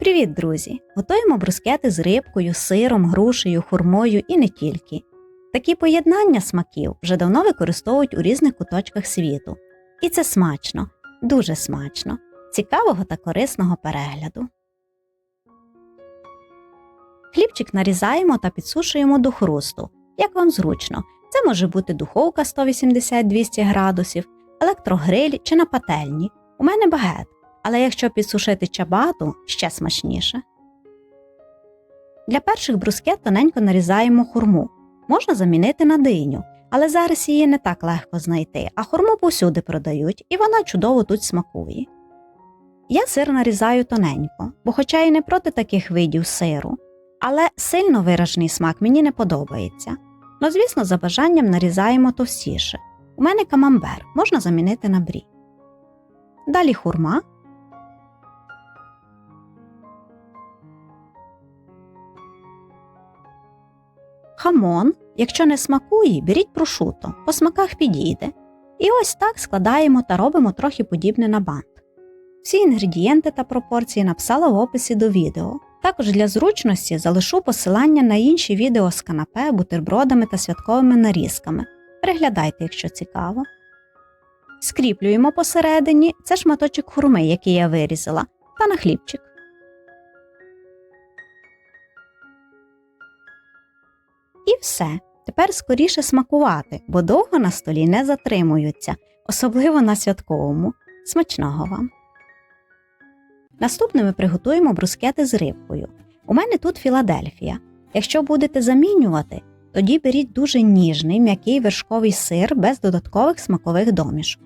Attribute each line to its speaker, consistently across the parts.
Speaker 1: Привіт, друзі! Готуємо брускети з рибкою, сиром, грушею, хурмою і не тільки. Такі поєднання смаків вже давно використовують у різних куточках світу. І це смачно, дуже смачно, цікавого та корисного перегляду. Хлібчик нарізаємо та підсушуємо до хрусту, як вам зручно. Це може бути духовка 180-200 градусів, електрогриль чи на пательні. У мене багет, але якщо підсушити чабату, ще смачніше. Для перших брускет тоненько нарізаємо хурму. Можна замінити на диню, але зараз її не так легко знайти, а хурму повсюди продають, і вона чудово тут смакує. Я сир нарізаю тоненько, бо хоча і не проти таких видів сиру, але сильно виражений смак мені не подобається. Ну, звісно, за бажанням нарізаємо товстіше. У мене камамбер можна замінити на брі. Далі хурма. Хамон, якщо не смакує, беріть прошуто, по смаках підійде. І ось так складаємо та робимо трохи подібне на бант. Всі інгредієнти та пропорції написала в описі до відео. Також для зручності залишу посилання на інші відео з канапе, бутербродами та святковими нарізками. Переглядайте, якщо цікаво. Скріплюємо посередині це шматочок хурми, який я вирізала, та на хлібчик. І все. Тепер скоріше смакувати, бо довго на столі не затримуються, особливо на святковому. Смачного вам! Наступними приготуємо брускети з рибкою. У мене тут Філадельфія. Якщо будете замінювати, тоді беріть дуже ніжний м'який вершковий сир без додаткових смакових домішок.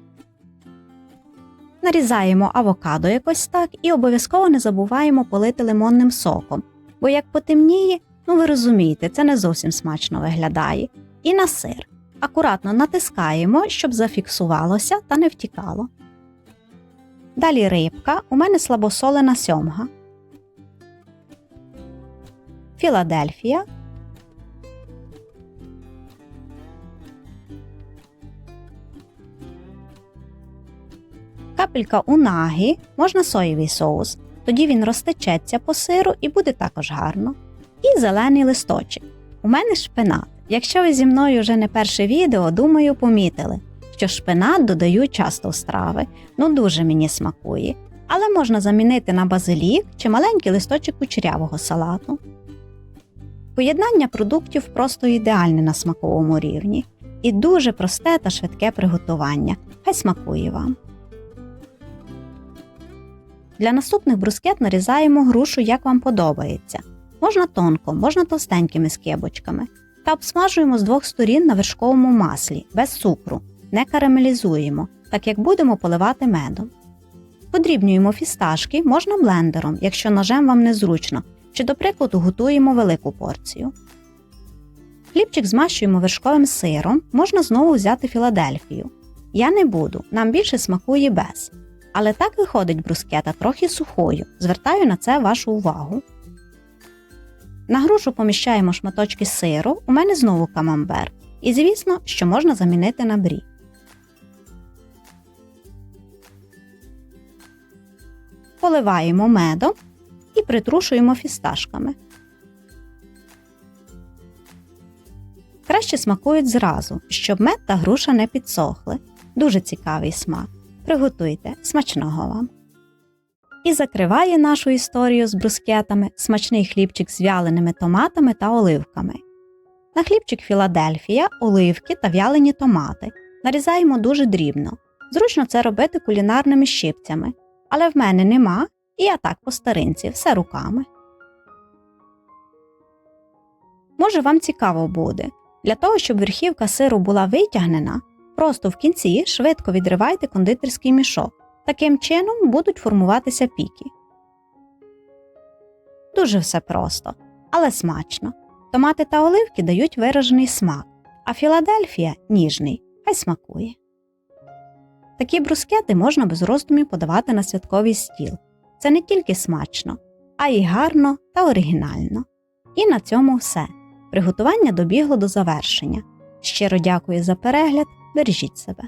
Speaker 1: Нарізаємо авокадо якось так і обов'язково не забуваємо полити лимонним соком, бо як потемніє, ну ви розумієте, це не зовсім смачно виглядає. І на сир. Акуратно натискаємо, щоб зафіксувалося та не втікало. Далі рибка, у мене слабосолена сьомга. Філадельфія. Капелька унаги, можна соєвий соус, тоді він розтечеться по сиру і буде також гарно. І зелений листочок. У мене шпинат. Якщо ви зі мною вже не перше відео, думаю, помітили, що шпинат додають часто в страви, ну дуже мені смакує, але можна замінити на базилік чи маленький листочок кучерявого салату. Поєднання продуктів просто ідеальне на смаковому рівні і дуже просте та швидке приготування. Хай смакує вам. Для наступних брускет нарізаємо грушу, як вам подобається. Можна тонко, можна товстенькими скибочками. Та обсмажуємо з двох сторін на вершковому маслі, без цукру, не карамелізуємо, так як будемо поливати медом. Подрібнюємо фісташки можна блендером, якщо ножем вам незручно, чи, до прикладу, готуємо велику порцію. Хлібчик змащуємо вершковим сиром, можна знову взяти Філадельфію. Я не буду, нам більше смакує без. Але так виходить брускета трохи сухою, звертаю на це вашу увагу. На грушу поміщаємо шматочки сиру, у мене знову камамбер. І звісно, що можна замінити на брі. Поливаємо медом і притрушуємо фісташками. Краще смакують зразу, щоб мед та груша не підсохли. Дуже цікавий смак. Приготуйте смачного вам! І закриває нашу історію з брускетами смачний хлібчик з вяленими томатами та оливками. На хлібчик Філадельфія, оливки та вялені томати. Нарізаємо дуже дрібно. Зручно це робити кулінарними щипцями, але в мене нема, і я так по старинці, все руками. Може, вам цікаво буде. Для того, щоб верхівка сиру була витягнена, просто в кінці швидко відривайте кондитерський мішок. Таким чином будуть формуватися піки. Дуже все просто, але смачно. Томати та оливки дають виражений смак, а Філадельфія ніжний, хай смакує. Такі брускети можна без роздумів подавати на святковий стіл. Це не тільки смачно, а й гарно та оригінально. І на цьому все. Приготування добігло до завершення. Щиро дякую за перегляд, бережіть себе.